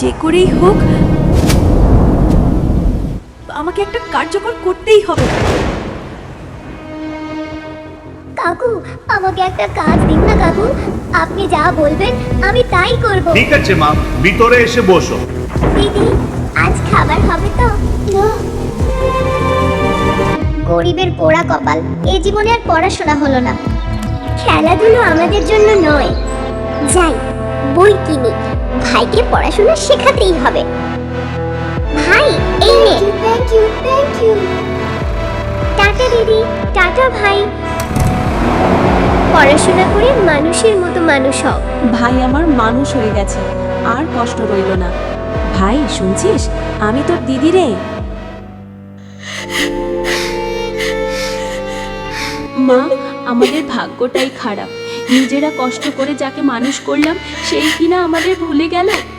যে করেই হোক আমাকে একটা কার্যকর করতেই হবে। কাকু আমাকে একটা কাজ দিন না কাকু। আপনি যা বলবেন আমি তাই করব। ঠিক আছে মা ভিতরে এসে বসো। দিদি আজ খাবার হবে তো? গরিবের পোড়া কপাল এই জীবনে আর পড়াশোনা হলো না। খেলাধুলো আমাদের জন্য নয়। যাই বই কিনি। ভাইকে পড়াশোনা শেখাতেই হবে। ভাই এই নে। Thank you thank you tata দিদি। টাটা ভাই। পড়াশোনা করে মানুষের মতো মানুষ হও। ভাই আমার মানুষ হয়ে গেছে। আর কষ্ট রইল না। ভাই শুনছিস? আমি তোর দিদি রে। মা আমাদের ভাগ্যটাই খারাপ। নিজেরা কষ্ট করে যাকে মানুষ করলাম সেই কিনা আমাদের ভুলে গেল?